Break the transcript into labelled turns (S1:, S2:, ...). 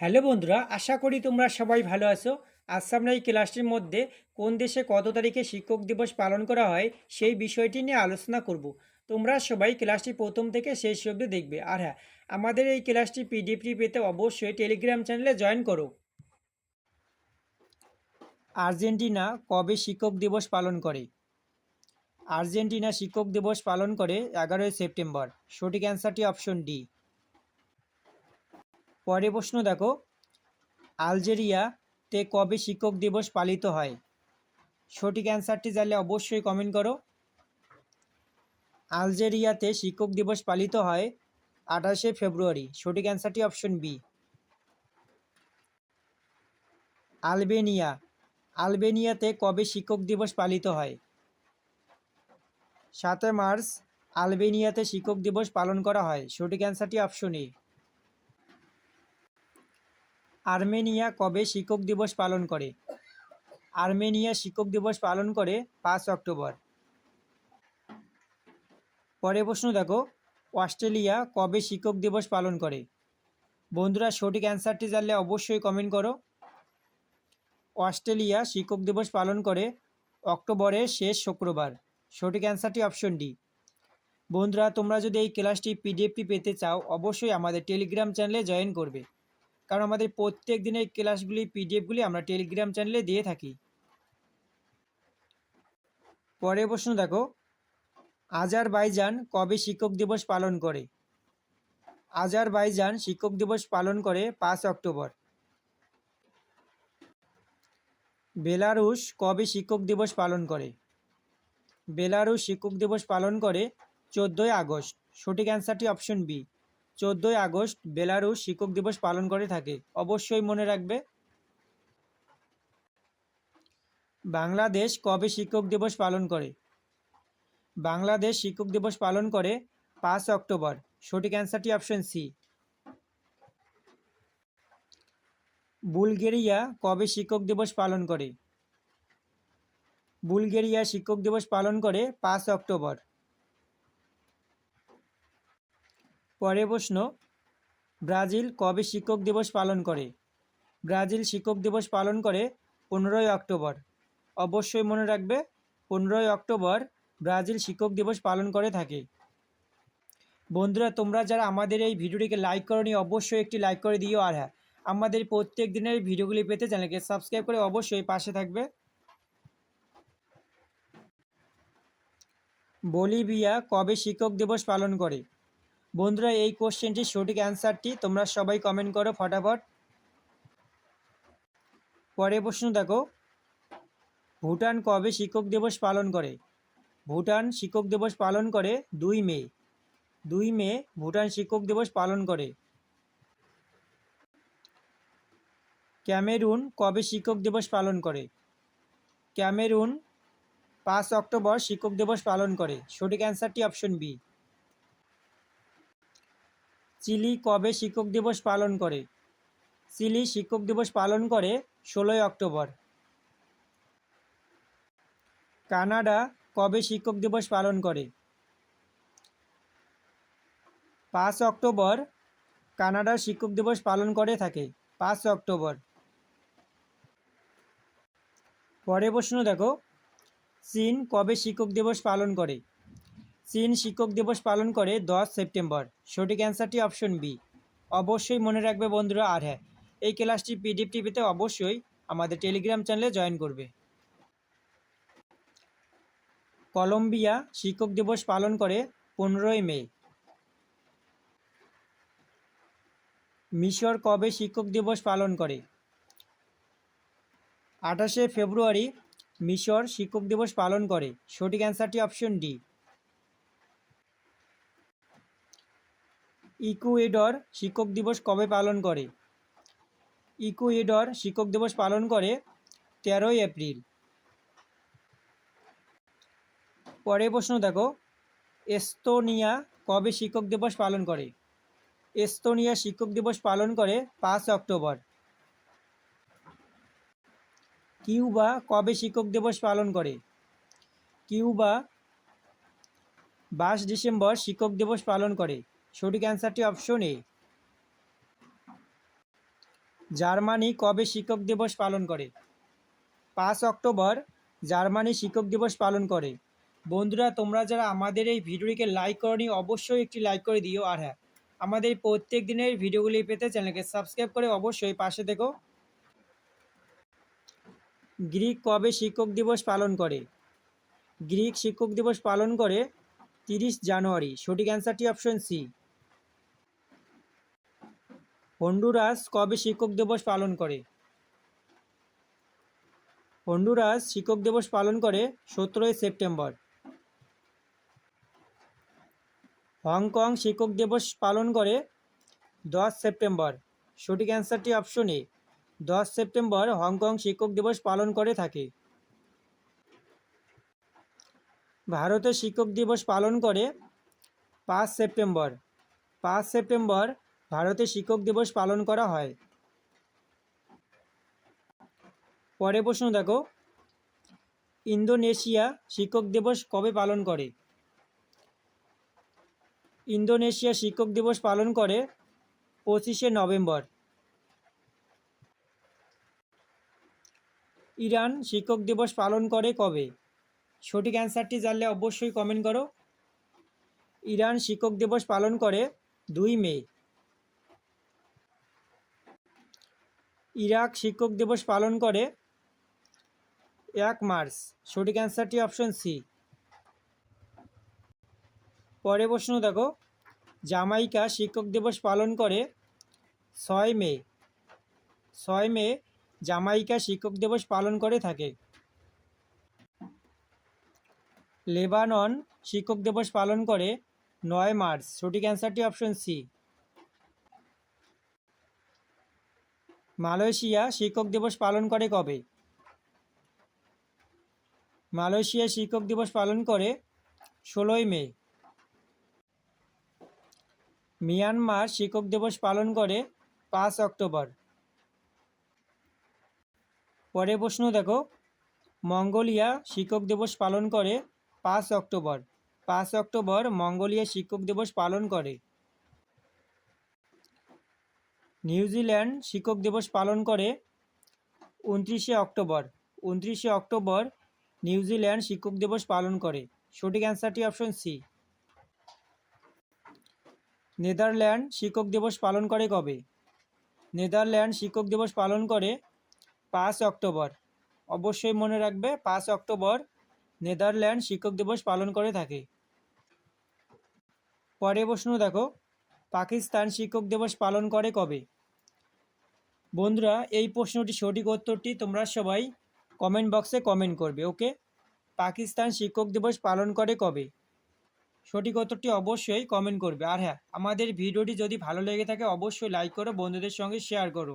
S1: Hello বন্ধুরা, আশা করি তোমরা সবাই ভালো আছো। আজ আমরা এই ক্লাসটির মধ্যে কোন দেশে কত তারিখে শিক্ষক দিবস পালন করা হয় সেই বিষয়টি নিয়ে আলোচনা করব। তোমরা সবাই ক্লাসটি প্রথম থেকে শেষ অবধি দেখবে। আর হ্যাঁ আমাদের এই ক্লাসটি পিডিএফটি পেতে অবশ্যই টেলিগ্রাম চ্যানেলে জয়েন করো। আর্জেন্টিনা কবে শিক্ষক দিবস পালন করে? আর্জেন্টিনা শিক্ষক দিবস পালন করে এগারোই সেপ্টেম্বর। সঠিক অ্যান্সারটি অপশন ডি। পরে প্রশ্ন দেখো। আলজেরিয়াতে কবে শিক্ষক দিবস পালিত হয়? সঠিক অ্যান্সারটি জানলে অবশ্যই কমেন্ট করো। আলজেরিয়াতে শিক্ষক দিবস পালিত হয় আঠাশে ফেব্রুয়ারি। সঠিক অ্যান্সারটি অপশন বি। আলবেনিয়া। আলবেনিয়াতে কবে শিক্ষক দিবস পালিত হয়? সাতই মার্চ আলবেনিয়াতে শিক্ষক দিবস পালন করা হয়। সঠিক অ্যান্সারটি অপশন এ। আর্মেনিয়া কবে শিক্ষক দিবস পালন করে? আর্মেনিয়া শিক্ষক দিবস পালন করে পাঁচ অক্টোবর। পরে প্রশ্ন দেখো, অস্ট্রেলিয়া কবে শিক্ষক দিবস পালন করে? বন্ধুরা, সঠিক অ্যান্সারটি জানলে অবশ্যই কমেন্ট করো। অস্ট্রেলিয়া শিক্ষক দিবস পালন করে অক্টোবরের শেষ শুক্রবার। সঠিক অ্যান্সারটি অপশন ডি বন্ধুরা, তোমরা যদি এই ক্লাসটি পিডিএফটি পেতে চাও, অবশ্যই আমাদের টেলিগ্রাম চ্যানেলে জয়েন করবে। কারণ আমাদের প্রত্যেক দিনের ক্লাসগুলি, পিডিএফগুলি আমরা টেলিগ্রাম চ্যানেলে দিয়ে থাকি। পরের প্রশ্ন দেখো। আজারবাইজান কবে শিক্ষক দিবস পালন করে? আজারবাইজান শিক্ষক দিবস পালন করে পাঁচ অক্টোবর। বেলারুশ কবে শিক্ষক দিবস পালন করে? বেলারুশ শিক্ষক দিবস পালন করে চোদ্দোই আগস্ট। সঠিক অ্যান্সারটি অপশন বি। চোদ্দোই আগস্ট বেলারুশ শিক্ষক দিবস পালন করে থাকে। অবশ্যই মনে রাখবে। বাংলাদেশ কবে শিক্ষক দিবস পালন করে? বাংলাদেশ শিক্ষক দিবস পালন করে পাঁচ অক্টোবর। সঠিক অ্যান্সারটি অপশন সি। বুলগেরিয়া কবে শিক্ষক দিবস পালন করে? বুলগেরিয়া শিক্ষক দিবস পালন করে পাঁচ অক্টোবর। পরের প্রশ্ন, ব্রাজিল কবে শিক্ষক দিবস পালন করে? ব্রাজিল শিক্ষক দিবস পালন করে পনেরোই অক্টোবর। অবশ্যই মনে রাখবে, পনেরোই অক্টোবর ব্রাজিল শিক্ষক দিবস পালন করে থাকে। বন্ধুরা, তোমরা যারা আমাদের এই ভিডিওটিকে লাইক করনি, অবশ্যই একটি লাইক করে দিও। আর হ্যাঁ আমাদের প্রত্যেক দিনের ভিডিওগুলি পেতে চ্যানেলকে সাবস্ক্রাইব করে অবশ্যই পাশে থাকবে। বলিভিয়া কবে শিক্ষক দিবস পালন করে? বন্ধুরা, এই কোশ্চেনটির সঠিক অ্যান্সারটি তোমরা সবাই কমেন্ট করো ফটাফট। পরের প্রশ্ন দেখো। ভুটান কবে শিক্ষক দিবস পালন করে? ভুটান শিক্ষক দিবস পালন করে দুই মে। দুই মে ভুটান শিক্ষক দিবস পালন করে। ক্যামেরুন কবে শিক্ষক দিবস পালন করে? ক্যামেরুন পাঁচ অক্টোবর শিক্ষক দিবস পালন করে। সঠিক অ্যান্সারটি অপশন বি। চিলি কবে শিক্ষক দিবস পালন করে? চিলি শিক্ষক দিবস পালন করে ষোলোই অক্টোবর। কানাডা কবে শিক্ষক দিবস পালন করে? পাঁচ অক্টোবর কানাডার শিক্ষক দিবস পালন করে থাকে। পাঁচ অক্টোবর। পরে প্রশ্ন দেখো। চীন কবে শিক্ষক দিবস পালন করে? চীন শিক্ষক দিবস পালন করে দশ সেপ্টেম্বর। সঠিক অ্যান্সারটি অপশন বি। অবশ্যই মনে রাখবে বন্ধুরা, আর হ্যাঁ এই ক্লাসটি পিডিএফ টিভিতে অবশ্যই আমাদের টেলিগ্রাম চ্যানেলে জয়েন করবে। কলম্বিয়া শিক্ষক দিবস পালন করে পনেরোই মে। মিশর কবে শিক্ষক দিবস পালন করে? আঠাশে ফেব্রুয়ারি মিশর শিক্ষক দিবস পালন করে। সঠিক অ্যান্সারটি অপশন ডি। ইকুয়েডর শিক্ষক দিবস কবে পালন করে? ইকুয়েডর শিক্ষক দিবস পালন করে তেরোই এপ্রিল। পরের প্রশ্ন দেখো, এস্তোনিয়া কবে শিক্ষক দিবস পালন করে? এস্তোনিয়া শিক্ষক দিবস পালন করে পাঁচ অক্টোবর। কিউবা কবে শিক্ষক দিবস পালন করে? কিউবা বাইশ ডিসেম্বর শিক্ষক দিবস পালন করে। সঠিক অ্যান্সারটি অপশন এ জার্মানি কবে শিক্ষক দিবস পালন করে? পাঁচ অক্টোবর, জার্মানি শিক্ষক দিবস পালন করে। বন্ধুরা, তোমরা যারা আমাদের এই ভিডিওটিকে লাইক করনি, অবশ্যই একটি লাইক করে দিও। আর হ্যাঁ আমাদের প্রত্যেক দিনের ভিডিওগুলি পেতে চ্যানেলকে সাবস্ক্রাইব করে অবশ্যই পাশে দেখো। গ্রিক কবে শিক্ষক দিবস পালন করে? গ্রিক শিক্ষক দিবস পালন করে তিরিশ জানুয়ারি। সঠিক অ্যান্সারটি অপশন সি হন্ডুরাস কবে শিক্ষক দিবস পালন করে? হন্ডুরাস শিক্ষক দিবস পালন করে সতেরোই সেপ্টেম্বর। হংকং শিক্ষক দিবস পালন করে দশ সেপ্টেম্বর। সঠিক অ্যান্সারটি অপশন এ দশ সেপ্টেম্বর হংকং শিক্ষক দিবস পালন করে থাকে। ভারতে শিক্ষক দিবস পালন করে পাঁচ সেপ্টেম্বর। পাঁচ সেপ্টেম্বর ভারতে শিক্ষক দিবস পালন করা হয়। পরে প্রশ্ন দেখো। ইন্দোনেশিয়া শিক্ষক দিবস কবে পালন করে? ইন্দোনেশিয়া শিক্ষক দিবস পালন করে পঁচিশে নভেম্বর। ইরান শিক্ষক দিবস পালন করে কবে? সঠিক অ্যান্সারটি জানলে অবশ্যই কমেন্ট করো। ইরান শিক্ষক দিবস পালন করে দুই মে। ইরাক শিক্ষক দিবস পালন করে এক মার্চ। সঠিক অ্যান্সারটি অপশন সি। পরে প্রশ্ন দেখো। জামাইকা শিক্ষক দিবস পালন করে ছয় মে। ছয় মে জামাইকা শিক্ষক দিবস পালন করে থাকে। লেবানন শিক্ষক দিবস পালন করে নয় মার্চ। সঠিক অ্যান্সারটি অপশন সি। মালয়েশিয়া শিক্ষক দিবস পালন করে কবে? মালয়েশিয়া শিক্ষক দিবস পালন করে ষোলোই মে। মিয়ানমার শিক্ষক দিবস পালন করে পাঁচ অক্টোবর। পরে প্রশ্ন দেখো। মঙ্গোলিয়া শিক্ষক দিবস পালন করে পাঁচ অক্টোবর। পাঁচ অক্টোবর মঙ্গোলিয়া শিক্ষক দিবস পালন করে। নিউজিল্যান্ড শিক্ষক দিবস পালন করে উনত্রিশে অক্টোবর। উনত্রিশে অক্টোবর নিউজিল্যান্ড শিক্ষক দিবস পালন করে। সঠিক অ্যান্সারটি অপশন সি। নেদারল্যান্ড শিক্ষক দিবস পালন করে কবে? নেদারল্যান্ড শিক্ষক দিবস পালন করে পাঁচ অক্টোবর। অবশ্যই মনে রাখবে, পাঁচ অক্টোবর নেদারল্যান্ড শিক্ষক দিবস পালন করে থাকে। পরে প্রশ্ন দেখো। পাকিস্তান শিক্ষক দিবস পালন করে কবে? বন্ধুরা, এই প্রশ্নটি সঠিক উত্তরটি তোমরা সবাই কমেন্ট বক্সে কমেন্ট করবে ওকে পাকিস্তান শিক্ষক দিবস পালন করে কবে? সঠিক উত্তরটি অবশ্যই কমেন্ট করবে। আর হ্যাঁ আমাদের ভিডিওটি যদি ভালো লেগে থাকে, অবশ্যই লাইক করো, বন্ধুদের সঙ্গে শেয়ার করো।